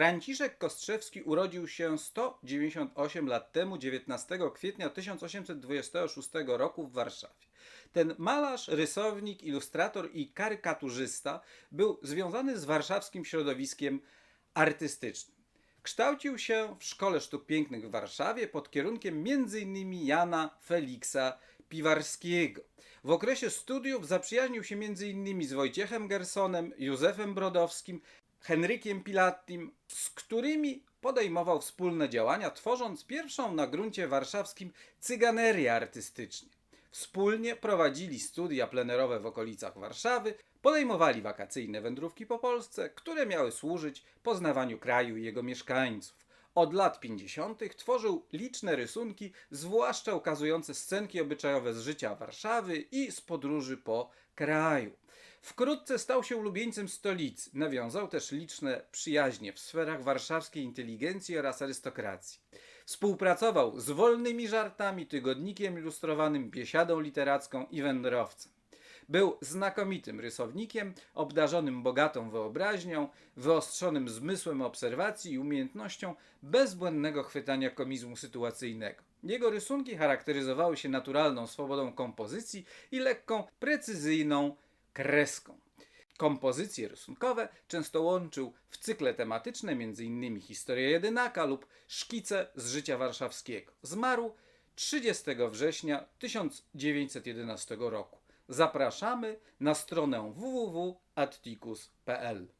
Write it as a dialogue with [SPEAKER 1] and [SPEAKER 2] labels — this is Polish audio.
[SPEAKER 1] Franciszek Kostrzewski urodził się 198 lat temu, 19 kwietnia 1826 roku w Warszawie. Ten malarz, rysownik, ilustrator i karykaturzysta był związany z warszawskim środowiskiem artystycznym. Kształcił się w Szkole Sztuk Pięknych w Warszawie pod kierunkiem m.in. Jana Feliksa Piwarskiego. W okresie studiów zaprzyjaźnił się m.in. z Wojciechem Gersonem, Józefem Brodowskim, Henrykiem Pilattim, z którymi podejmował wspólne działania, tworząc pierwszą na gruncie warszawskim cyganerię artystyczną. Wspólnie prowadzili studia plenerowe w okolicach Warszawy, podejmowali wakacyjne wędrówki po Polsce, które miały służyć poznawaniu kraju i jego mieszkańców. Od lat 50. tworzył liczne rysunki, zwłaszcza ukazujące scenki obyczajowe z życia Warszawy i z podróży po kraju. Wkrótce stał się ulubieńcem stolicy. Nawiązał też liczne przyjaźnie w sferach warszawskiej inteligencji oraz arystokracji. Współpracował z Wolnymi Żartami, tygodnikiem ilustrowanym, biesiadą literacką i wędrowcem. Był znakomitym rysownikiem, obdarzonym bogatą wyobraźnią, wyostrzonym zmysłem obserwacji i umiejętnością bezbłędnego chwytania komizmu sytuacyjnego. Jego rysunki charakteryzowały się naturalną swobodą kompozycji i lekką, precyzyjną kreską. Kompozycje rysunkowe często łączył w cykle tematyczne, m.in. Historia Jedynaka lub Szkice z życia warszawskiego. Zmarł 30 września 1911 roku. Zapraszamy na stronę www.atticus.pl.